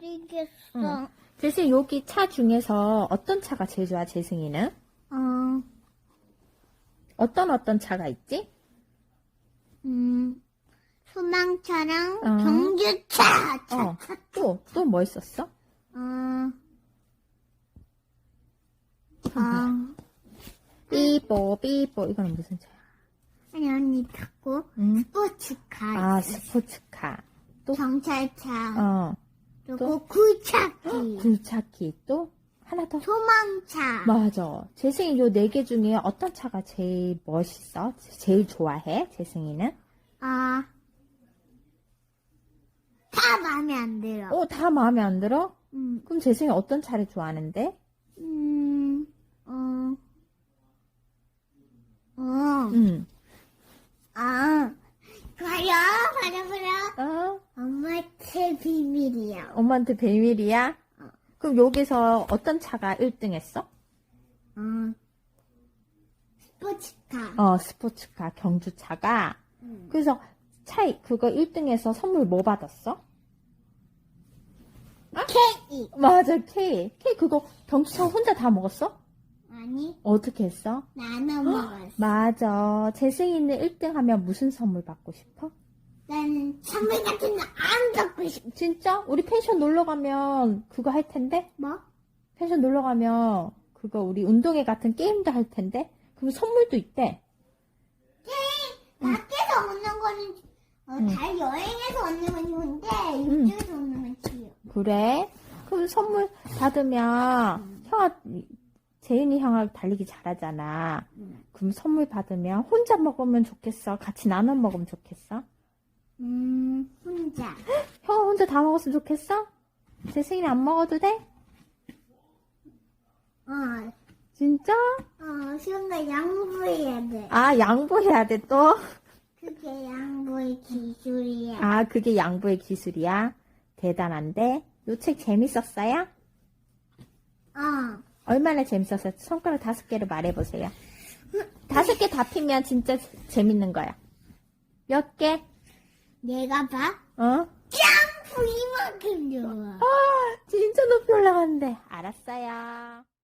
모르겠어. 응. 재승이 여기 차 중에서 어떤 차가 제일 좋아, 재승이는? 어, 어떤 어떤 차가 있지? 음, 소방차랑 어. 경주차. 차. 어. 또, 또 뭐 있었어? 어, 뭐야? 어, 삐뽀, 삐뽀. 이거는 무슨 차야? 아니, 언니 타고 응? 스포츠카. 아. 스포츠카. 또? 경찰차. 어. 그리고 굴차기. 굴차키. 또? 하나 더? 소방차. 맞아. 재승이 요 네 개 중에 어떤 차가 제일 멋있어? 제일 좋아해? 재승이는? 아, 다 마음에 안 들어. 어, 다 마음에 안 들어? 음, 그럼 재승이 어떤 차를 좋아하는데? 음, 어, 어, 응. 아, 봐요, 봐요, 봐요. 어? 엄마 제 비밀이야. 엄마한테 비밀이야? 어. 그럼 여기서 어떤 차가 1등 했어? 어, 스포츠카. 어, 스포츠카, 경주차가. 음. 그래서 차, 그거 1등해서 선물 뭐 받았어? 케이크. 맞아, K. K 그거 경주차 혼자 다 먹었어? 아니, 어떻게 했어? 나눠 먹었어. 맞아. 재승이는 1등 하면 무슨 선물 받고 싶어? 나는 선물 같은 거 안 갖고 싶어. 진짜? 우리 펜션 놀러 가면 그거 할 텐데? 뭐? 펜션 놀러 가면 그거 우리 운동회 같은 게임도 할 텐데? 그럼 선물도 있대. 밖에서 오는 거는, 어, 응. 달 여행에서 오는 건 좋은데, 응. 이쪽에서 오는 건 싫어. 그래? 그럼 선물 받으면 형아 재윤이 형아 달리기 잘하잖아. 응. 그럼 선물 받으면 혼자 먹으면 좋겠어? 같이 나눠 먹으면 좋겠어? 음, 혼자. 형아 혼자 다 먹었으면 좋겠어? 재승이는 안 먹어도 돼? 어, 진짜? 어, 시원가 양보해야 돼. 아 양보해야 돼 또? 그게 양보의 기술이야. 아 그게 양보의 기술이야? 대단한데? 요 책 재밌었어요? 어, 얼마나 재밌었어요? 손가락 다섯 개를 말해보세요. 다섯 개 다 피면 진짜 재밌는 거야. 몇 개? 내가 봐. 어? 점프 이만큼 좋아. 아, 진짜 높이 올라갔는데. 알았어요.